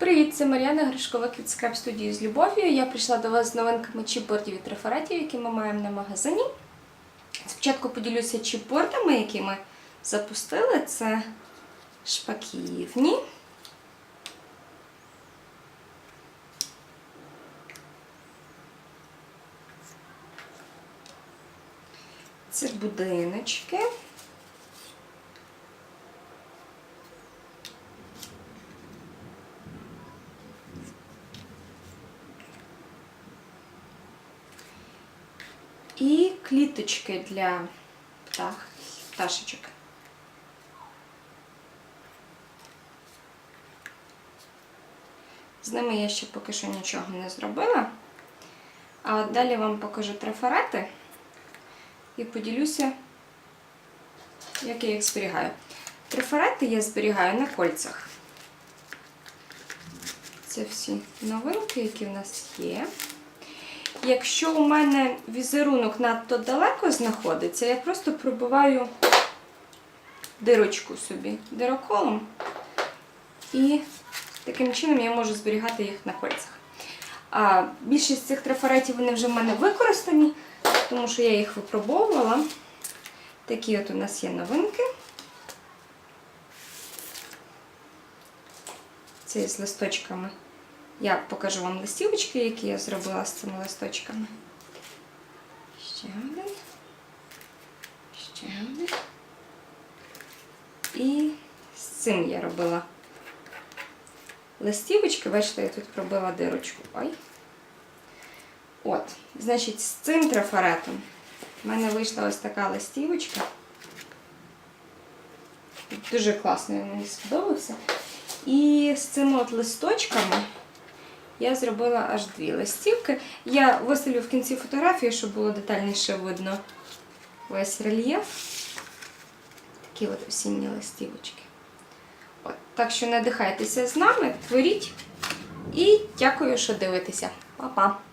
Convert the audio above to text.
Привіт, це Мар'яна Гришкова Скраб студії з любов'ю. Я прийшла до вас з новинками чіпбордів і трафаретів, які ми маємо на магазині. Спочатку поділюся чіпбордами, які ми запустили. Це шпаківні. Це будиночки. І кліточки для птах, пташечок. З ними я ще поки що нічого не зробила. А далі вам покажу трафарети і поділюся, як я їх зберігаю. Трафарети я зберігаю на кольцях. Це всі новинки, які в нас є. Якщо у мене візерунок надто далеко знаходиться, я просто пробиваю дирочку собі дироколом. І таким чином я можу зберігати їх на кольцях. А більшість цих трафаретів вони вже в мене використані, тому що я їх випробовувала. Такі от у нас є новинки. Це з листочками. Я покажу вам листівочки, які я зробила з цими листочками. Ще один. Ще один. І з цим я робила листівочки. Бачите, я тут пробила дирочку. Ой. От, значить, з цим трафаретом в мене вийшла ось така листівочка. Дуже класно він мені сподобався. І з цими от листочками я зробила аж дві листівки. Я виставлю в кінці фотографії, щоб було детальніше видно весь рельєф. Такі от осінні листівочки. От, так що надихайтеся з нами, творіть. І дякую, що дивитеся. Па-па!